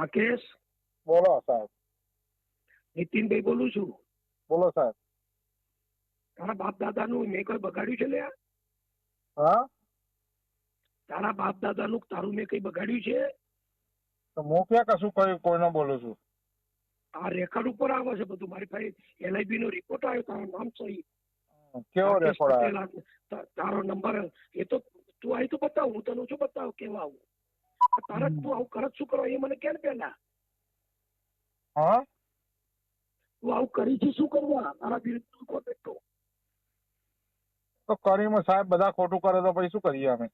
રાકેશ? બોલો સાહેબ. નીતિનભાઈ બોલું છું. બોલો સાહેબ. તારા બાપ દાદાનું મેં કઈ બગાડ્યું છે લ્યા? હા? તારા બાપ દાદાનું તારું મેં કઈ બગાડ્યું છે? તો હું ક્યાં કશું કઈ કોઈનો બોલું છું. આ રેકોર્ડ ઉપર આવે છે બધું. મારી પાસે એલઆઈબી નો રિપોર્ટ આવ્યો તારું નામ સહી. કેવો રેકોર્ડ આવ્યો? તારો નંબર એ તો તું આવી તો બતાવ હું તને શું બતાવ? કેવા આવું? આ તારા તું આવું કરત શું કરવા એ મને કેમ પેલા. હા? તું આવું કરી છે શું કરવા? તારા વિરુદ્ધ તું કોણ બેઠો? તો કરીમાં સાહેબ બધા ખોટું કરે તો પછી શું કરીએ અમે?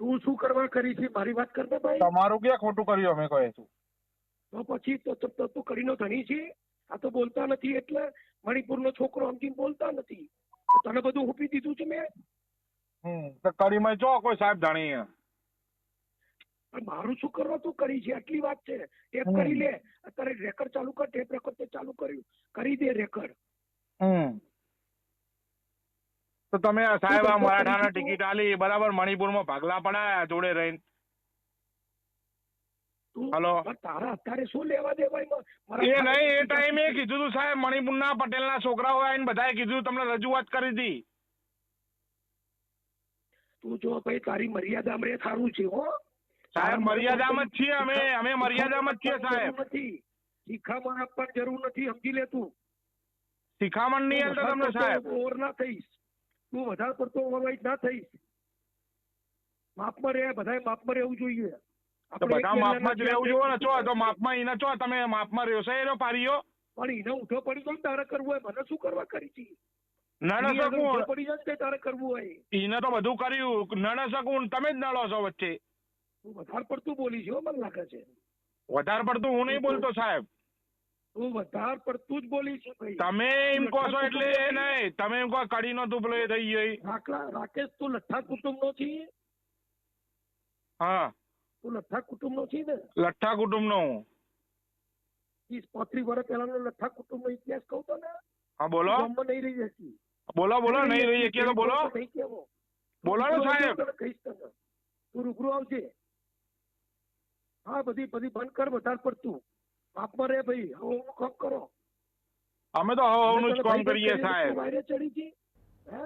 તું શું કરવા કરી છે? મારી વાત કરતો ભાઈ. તમારું ક્યાં ખોટું કર્યું અમે કહે છું તો પછી તો તો- તો તું કરીનો ધણી છે? આ તો બોલતા નથી એટલે મણિપુરનો છોકરો અંતિમ બોલતા નથી? તને બધું હૂપી દીધું છે મેં? હમ તો કરીમાં જો કોઈ સાહેબ જાણી પણ મારું શું કરવા તું કરી છે? આટલી વાત છે. ટેપ કરી લે. અત્યારે રેકર્ડ ચાલુ કર ટેપ રેકોર્ડ તે ચાલુ કર્યું. કરી દે રેકર્ડ તો તમે સાહેબ આ મરાઠાના ટિકિટ આલી. બરાબર મણિપુરમાં ભાગલા પડાયા જોડે રહીને. હલો. તારા અત્યારે શું લેવા દે ભાઈ એ નહીં એ ટાઈમે કીધું તું સાહેબ મણિપુરના પટેલના છોકરાઓ આવીને બધાએ કીધું તમને રજૂઆત કરી હતી તું જો ભાઈ તારી મર્યાદામાં રે સારું છે હો. સાહેબ મર્યાદામાં જ છીએ અમે અમે મર્યાદામાં જ છીએ સાહેબ. શિખામણ આપવાની જરૂર નથી સમજી લે તું. શિખામણ નહીં હાલતા તમને સાહેબ. ઓવર ના થઈશ. તું વધારે પડતો ઓવરવાઇટ ના થઈશ. માપમાં રહે બધાએ માપમાં રહેવું જોઈએ. તો બધા માપમાં જ રહેવું જોઈએ ને ચો તો માપમાં એને ચો તમે માપમાં રહ્યો છે એનો પારીઓ. પણ એને ઉઠો પડી ગયો તારે કરવું હોય મને શું કરવા કરી છી? ઊંધો શકું પડી જાય તારે કરવું હોય. એને તો બધું કર્યું નળ શકું તમે જ નડો છો વચ્ચે. તું વધારે પડતું બોલી છો મને લાગે છે. વધારે પડતું હું નહીં બોલતો સાહેબ. તું વધારે પડતું જ બોલી છે ભાઈ. તમે એમ કહો છો એટલે એ નહીં. તમે એમ કહો કડી નો તું એ થઈ ગઈ રાખલા રાકેશ તું લઠ્ઠા કુટુંબ નો છે હા. તું લઠ્ઠા કુટુંબ નો છે ને? લઠ્ઠા કુટુંબ નો હું. ત્રીસ પાંત્રીસ વર્ષ પહેલાનો લઠ્ઠા કુટુંબ નો ઇતિહાસ કહું તો ને? હા બોલો. ગામમાં નહીં રહી જતી બોલો બોલો નહીં રહી તો બોલો. બોલો ને સાહેબ. કહીશ તમે તું રૂબરૂ આવજે. હા બધી બધી બંધ કર વધારે પડતું. માપમાં રે ભાઈ હવે હું કામ કરો. અમે તો હવાનું જ કામ કરીએ સાહેબ. વાયરે ચડી ગઈ હે?